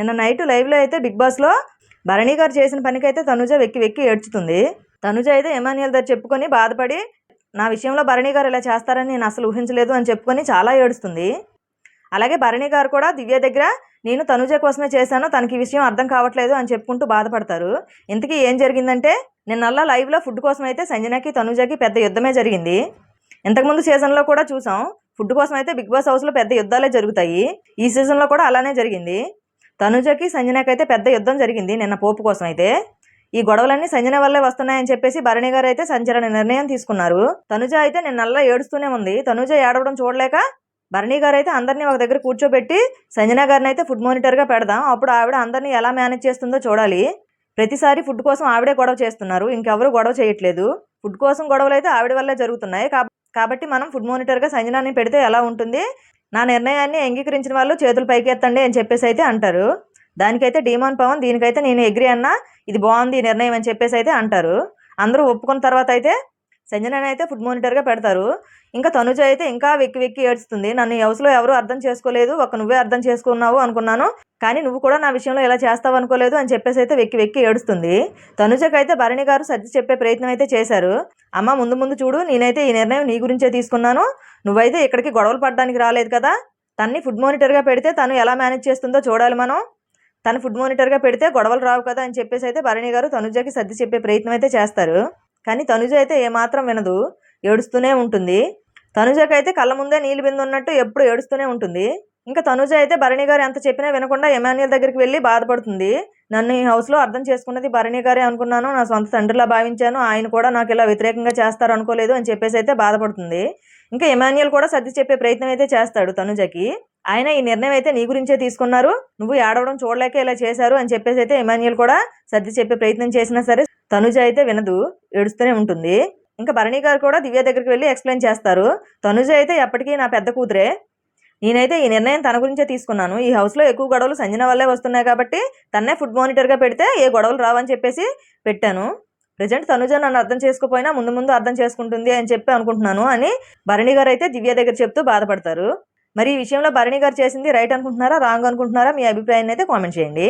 నిన్న నైట్ లైవ్లో అయితే బిగ్ బాస్లో భరణి గారు చేసిన పనికైతే తనుజ వెక్కి వెక్కి ఏడ్చుతుంది. తనుజ అయితే ఎమాన్యుల్ దగ్గర చెప్పుకొని బాధపడి నా విషయంలో భరణి గారు ఇలా చేస్తారని నేను అసలు ఊహించలేదు అని చెప్పుకొని చాలా ఏడుస్తుంది. అలాగే భరణి గారు కూడా దివ్య దగ్గర నేను తనుజ కోసమే చేశాను తనకి ఈ విషయం అర్థం కావట్లేదు అని చెప్పుకుంటూ బాధపడతారు. ఇంతకీ ఏం జరిగిందంటే నిన్నల్లా లైవ్లో ఫుడ్ కోసం అయితే సంజనకి తనుజకి పెద్ద యుద్ధమే జరిగింది. ఇంతకుముందు సీజన్లో కూడా చూసాం ఫుడ్ కోసం అయితే బిగ్ బాస్ హౌస్లో పెద్ద యుద్ధాలే జరుగుతాయి. ఈ సీజన్లో కూడా అలానే జరిగింది. తనుజకి సంజనకైతే అయితే పెద్ద యుద్ధం జరిగింది నిన్న పోపు కోసం అయితే. ఈ గొడవలన్నీ సంజన వల్లే వస్తున్నాయని చెప్పేసి భరణి గారు అయితే సంచలన నిర్ణయం తీసుకున్నారు. తనుజ అయితే నిన్నల్లా ఏడుస్తూనే ఉంది. తనుజ ఏడవడం చూడలేక భరణి గారు అయితే అందరినీ ఒక దగ్గర కూర్చోబెట్టి సంజన గారిని అయితే ఫుడ్ మానిటర్గా పెడదాం. అప్పుడు ఆవిడ అందరినీ ఎలా మేనేజ్ చేస్తుందో చూడాలి. ప్రతిసారి ఫుడ్ కోసం ఆవిడే గొడవ చేస్తున్నారు. ఇంకెవరు గొడవ చేయట్లేదు. ఫుడ్ కోసం గొడవలు అయితే ఆవిడ వల్లే జరుగుతున్నాయి. కాబట్టి మనం ఫుడ్ మానిటర్గా సంజనాని పెడితే ఎలా ఉంటుంది? నా నిర్ణయాన్ని అంగీకరించిన వాళ్ళు చేతులు పైకెత్తండి అని చెప్పేసి అయితే అంటారు. దానికైతే డీమాన్ పవన్ దీనికైతే నేను ఎగ్రి అన్నా ఇది బాగుంది నిర్ణయం అని చెప్పేసి అయితే అంటారు. అందరూ ఒప్పుకున్న తర్వాత అయితే సంజనని అయితే ఫుడ్ మానిటర్గా పెడతారు. ఇంకా తనుజ అయితే ఇంకా వెక్కి వెక్కి ఏడుస్తుంది. నన్ను హౌస్లో ఎవరు అర్థం చేసుకోలేదు. ఒక నువ్వే అర్థం చేసుకున్నావు అనుకున్నాను. కానీ నువ్వు కూడా నా విషయంలో ఇలా చేస్తావు అనుకోలేదు అని చెప్పేసి అయితే వెక్కి వెక్కి ఏడుస్తుంది. తనుజకైతే భరణి గారు సర్ది చెప్పే ప్రయత్నం అయితే చేశారు. అమ్మ ముందు ముందు చూడు నేనైతే ఈ నిర్ణయం నీ గురించే తీసుకున్నాను. నువ్వైతే ఇక్కడికి గొడవలు పడడానికి రాలేదు కదా. తన్ని ఫుడ్ మానిటర్గా పెడితే తను ఎలా మేనేజ్ చేస్తుందో చూడాలి మనం. తను ఫుడ్ మానిటర్గా పెడితే గొడవలు రావు కదా అని చెప్పేసి అయితే భరణి గారు తనుజకి సర్ది చెప్పే ప్రయత్నం అయితే చేస్తారు. కానీ తనుజ అయితే ఏమాత్రం వినదు ఏడుస్తూనే ఉంటుంది. తనుజకైతే కళ్ళ ముందే నీళ్ళు బిందు ఉన్నట్టు ఎప్పుడు ఏడుస్తూనే ఉంటుంది. ఇంకా తనుజ అయితే భరణి గారు ఎంత చెప్పినా వినకుండా ఎమాన్యుల్ దగ్గరికి వెళ్ళి బాధపడుతుంది. నన్ను ఈ హౌస్లో అర్థం చేసుకున్నది భరణి గారే అనుకున్నాను నా సొంత తండ్రిలా భావించాను ఆయన కూడా నాకు ఇలా వ్యతిరేకంగా చేస్తారు అనుకోలేదు అని చెప్పేసి అయితే బాధపడుతుంది. ఇంకా ఎమాన్యుల్ కూడా సర్ది చెప్పే ప్రయత్నం అయితే చేస్తాడు తనుజకి. ఆయన ఈ నిర్ణయం అయితే నీ గురించే తీసుకున్నారు నువ్వు ఏడవడం చూడలేక ఇలా చేశారు అని చెప్పేసి అయితే ఎమాన్యుల్ కూడా సర్ది చెప్పే ప్రయత్నం చేసినా సరే తనుజ అయితే వినదు ఏడుస్తూనే ఉంటుంది. ఇంకా భరణి గారు కూడా దివ్య దగ్గరికి వెళ్ళి ఎక్స్ప్లెయిన్ చేస్తారు. తనుజ అయితే ఎప్పటికీ నా పెద్ద కూతురే. నేనైతే ఈ నిర్ణయం తన గురించే తీసుకున్నాను. ఈ హౌస్లో ఎక్కువ గొడవలు సంజన వల్లే వస్తున్నాయి కాబట్టి తన్నే ఫుడ్ మానిటర్గా పెడితే ఏ గొడవలు రావని చెప్పేసి పెట్టాను. ప్రజెంట్ తనుజ నన్ను అర్థం చేసుకోపోయినా ముందు ముందు అర్థం చేసుకుంటుంది అని చెప్పి అనుకుంటున్నాను అని భరణి గారు అయితే దివ్య దగ్గర చెప్తూ బాధపడతారు. మరి ఈ విషయంలో భరణి గారు చేసింది రైట్ అనుకుంటున్నారా? రాంగ్ అనుకుంటున్నారా? మీ అభిప్రాయాన్ని అయితే కామెంట్ చేయండి.